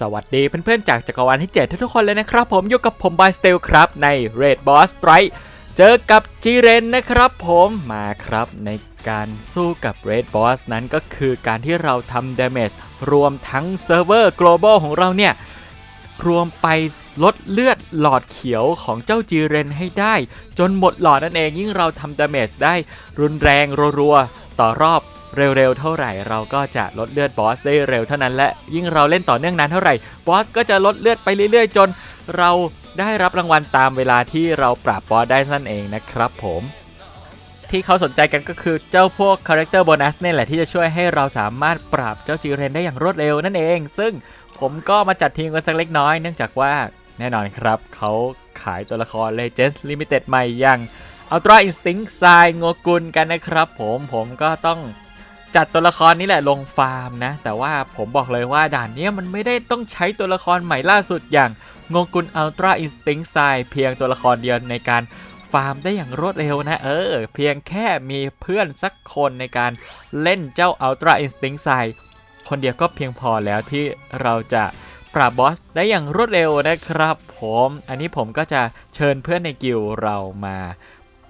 สวัสดีเพื่อนๆจากจักรวาลที่ 7 ทุกๆคนเลยนะครับผมอยู่กับผมบายสเตลครับใน Red Boss Strike เจอกับจีเรนนะครับผมมาครับในการสู้กับ Red Boss นั้นก็คือการที่เราทำ damage รวมทั้งเซิร์ฟเวอร์ global ของเราเนี่ย รวมไปลดเลือดหลอดเขียวของเจ้าจีเรนให้ได้ จนหมดหลอดนั่นเองยิ่งเราทำดาเมจได้รุนแรงรัวๆต่อรอบ เร็วๆเท่าไหร่เราก็จะลดเลือดบอสได้เร็วเท่านั้นและยิ่งเราเล่นต่อเนื่องนานเท่าไหร่บอสก็จะลดเลือดไปเรื่อยๆ จนเราได้รับรางวัลตามเวลาที่เราปราบบอสได้นั่นเองนะครับผมที่เขาสนใจกันก็คือเจ้าพวกคาแรคเตอร์โบนัสเนี่ยแหละที่จะช่วยให้เราสามารถปราบเจ้าจีเรนได้อย่างรวดเร็วนั่นเอง ซึ่งผมก็มาจัดทีมกันสักเล็กน้อยเนื่องจากว่าแน่นอนครับ เขาขายตัวละคร Legends Limited ใหม่อย่าง Ultra Instinct ทรายงกุลกันนะครับผมผมก็ต้อง จัดตัวละครนี้แหละลงฟาร์มนะ แต่ว่าผมบอกเลยว่าด่านนี้มันไม่ได้ต้องใช้ตัวละครใหม่ล่าสุดอย่างงกุล Ultra Instinct ทรายเพียงตัวละครเดียวในการฟาร์มได้อย่างรวดเร็วนะ เออ เพียงแค่มีเพื่อนสักคนในการเล่นเจ้า Ultra Instinct ทรายคนเดียวก็เพียงพอแล้วที่เราจะปราบบอสได้อย่างรวดเร็วนะครับ ผม อันนี้ผมก็จะเชิญเพื่อนในกิลเรามา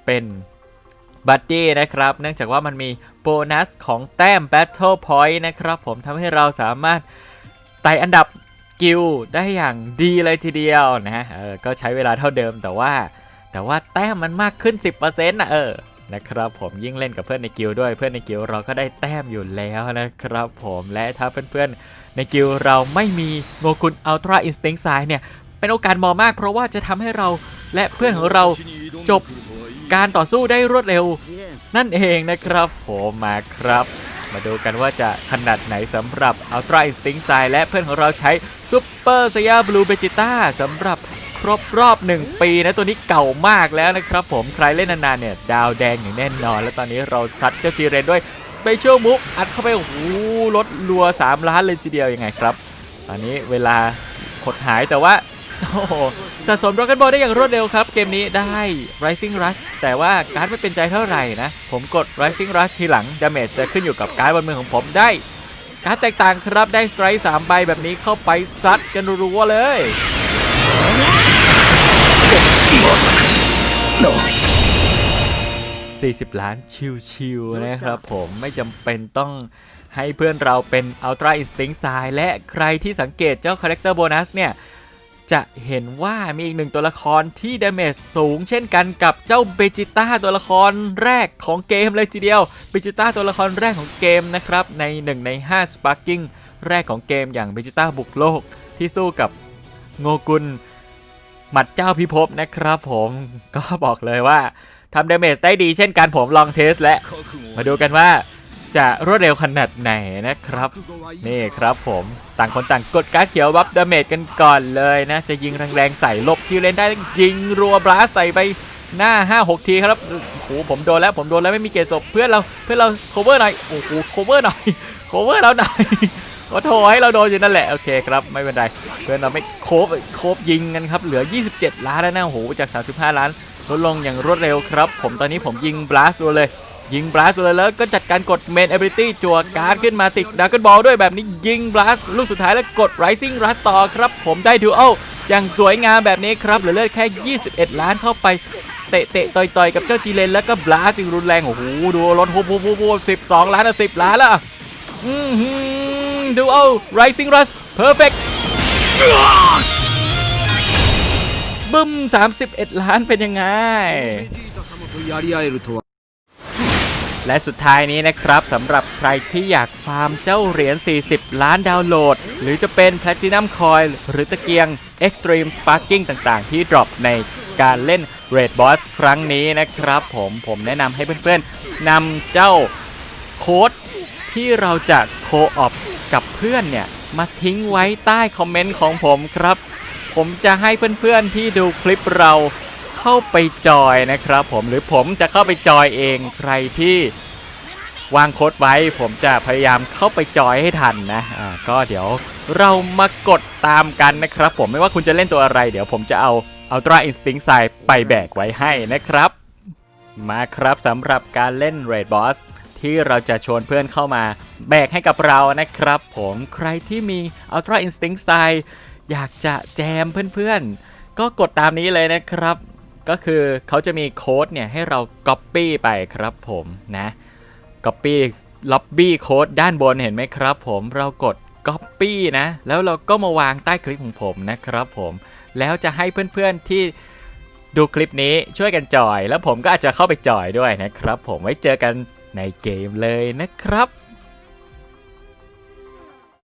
เป็น บัดดี้นะครับ เนื่องจากว่ามันมีโบนัสของแต้ม Battle Point นะครับ ผมทำให้เราสามารถไต่อันดับกิลด์ได้อย่างดีเลยทีเดียวนะเออก็ใช้เวลาเท่าเดิมแต่ว่า แต่ว่าแต้มมันมากขึ้น 10%นะเออนะครับผมยิ่งเล่นกับเพื่อนในกิลด้วยเพื่อนในกิลด์เราก็ได้แต้มอยู่แล้วนะครับผมและถ้าเพื่อนๆในกิลด์เราไม่มีโงกุลอัลตร้าอินสติ้งไซเนี่ยเป็นโอกาสมอมาก เพราะว่าจะทำให้เราและเพื่อนของเราจบ การต่อสู้ได้รวดเร็ว นั่นเองนะครับผมมาครับ มาดูกันว่าจะขนาดไหนสำหรับ Ultra Instinct ไซและเพื่อนของเราใช้ Super Saiyan Blue Vegeta สำหรับครบรอบ 1 ปีนะตัวนี้เก่ามากแล้วนะครับผมใครเล่นนานๆเนี่ยดาวแดงอย่างแน่นอน แล้วตอนนี้เราซัดเจ้าจีเรนด้วย Special Move อัดเข้าไปโอ้โหลดรัว 3 ล้านเลยทีเดียวยังไงครับ ตอนนี้เวลาหดหายแต่ว่าโอ้โห สะสม Dragon Ball ได้อย่างรวดเร็วครับ เกมนี้ได้ Rising Rush แต่ว่าการ์ดไม่เป็นใจเท่าไหร่นะ ผมกด Rising Rush ทีหลังดาเมจจะขึ้นอยู่กับการ์ดบนมือของผมได้ การ์ดแตกต่างครับได้สไตร์3ใบแบบนี้เข้าไปซัดกันรัวๆเลย40 ล้านชิวๆนะครับผมไม่จำเป็นต้องให้เพื่อนเราเป็น Ultra Instinct ทรายและใครที่สังเกตเจ้า Character Bonus เนี่ย จะเห็นว่ามีอีกหนึ่งตัวละครที่ดาเมจสูงเช่นกันกับเจ้าเบจิต้าตัวละครแรกของเกมเลยทีเดียวเบจิต้าตัวละครแรกของเกมนะครับใน 1 ใน 5 Sparking แรกของเกมอย่างเบจิต้าบุกโลกที่สู้กับโงกุลหมัดเจ้าพิภพนะครับผมก็บอกเลยว่าทำดาเมจได้ดีเช่นกันผมลองเทสและมาดูกันว่า จะรวดเร็วขนาดไหนนะครับ นี่ครับผมต่างคนต่างกดการ์ดเขียววับดาเมจกันก่อนเลยนะ จะยิงแรงๆใส่ลบจิเลนได้ยิงรัวบลัสใส่ไปหน้า 5-6 ทีครับ โอ้โห ผมโดนแล้ว ผมโดนแล้วไม่มีเกจศพเพื่อนเรา เพื่อนเรา cover หน่อย โอ้โห cover หน่อย cover เราหน่อยขอโทษให้เราโดนอยู่นั่นแหละ โอเคครับ ไม่เป็นไร เพื่อนเราไม่โคบโคบยิงกันครับ เหลือ 27 ล้านแล้วนะ โอ้โห จาก 35 ล้าน ลดลงอย่างรวดเร็วครับ ผมตอนนี้ผมยิงบลัสรัวเลย ยิงบลัสเลยแล้วก็จัดการกดเมนเอเบอร์ตี้จั่วการขึ้นมาติดดักเกิลบอลด้วยแบบนี้ยิงบลัสลูกสุดท้ายแล้วกดไรซิ่งรัสต่อครับ ผมได้ดูเอาอย่างสวยงามแบบนี้ครับเหลือเลือดแค่ 21 ล้านเข้าไปเตะเตะต่อยๆ กับเจ้าจีเลนแล้วก็บลัสรุนแรงโอ้โหดูรถโฮโฮโฮสิบสองล้านอะสิบล้านละอืมดูเอาไรซิ่งรัสเพอร์เฟกต์บึ้ม31 ล้านเป็นยังไง และสุดท้ายนี้นะครับสำหรับใครที่อยากฟาร์มเจ้าเหรียญ 40 ล้านดาวน์โหลด หรือจะเป็น Platinum Coin หรือตะเกียง Extreme Sparking ต่างๆ ที่ดรอปในการเล่น Red Boss ครั้งนี้นะครับผมผมแนะนำให้เพื่อนๆนำเจ้าโค้ดที่เราจะโคออปกับเพื่อนเนี่ยมาทิ้งไว้ใต้คอมเมนต์ของผมครับ ผมจะให้เพื่อนๆที่ดูคลิปเรา เข้าไปจอยนะครับ ผมหรือผมจะเข้าไปจอยเองใครที่วางโค้ดไว้ ผมจะพยายามเข้าไปจอยให้ทันนะอ่าก็เดี๋ยวเรามากดตามกันนะครับ ผมไม่ว่าคุณจะเล่นตัวอะไร เดี๋ยวผมจะเอา Ultra Instinct ใส่ไปแบกไว้ให้นะครับ มาครับสำหรับการเล่น Raid Boss ที่เราจะชวนเพื่อนเข้ามาแบกให้กับเรานะครับ ผมใครที่มี Ultra Instinct Style อยากจะแจมเพื่อนๆ ก็กดตามนี้เลยนะครับ ก็คือเขาจะมีโค้ดเนี่ยให้เรา Copy ไปครับผมนะ Copy Lobby โค้ดด้านบนเห็นไหมครับผมเรากด Copy นะ แล้วเราก็มาวางใต้คลิปของผมนะครับผม แล้วจะให้เพื่อนๆที่ดูคลิปนี้ช่วยกันจอย แล้วผมก็อาจจะเข้าไปจอยด้วยนะครับผมไว้เจอกันในเกมเลยนะครับ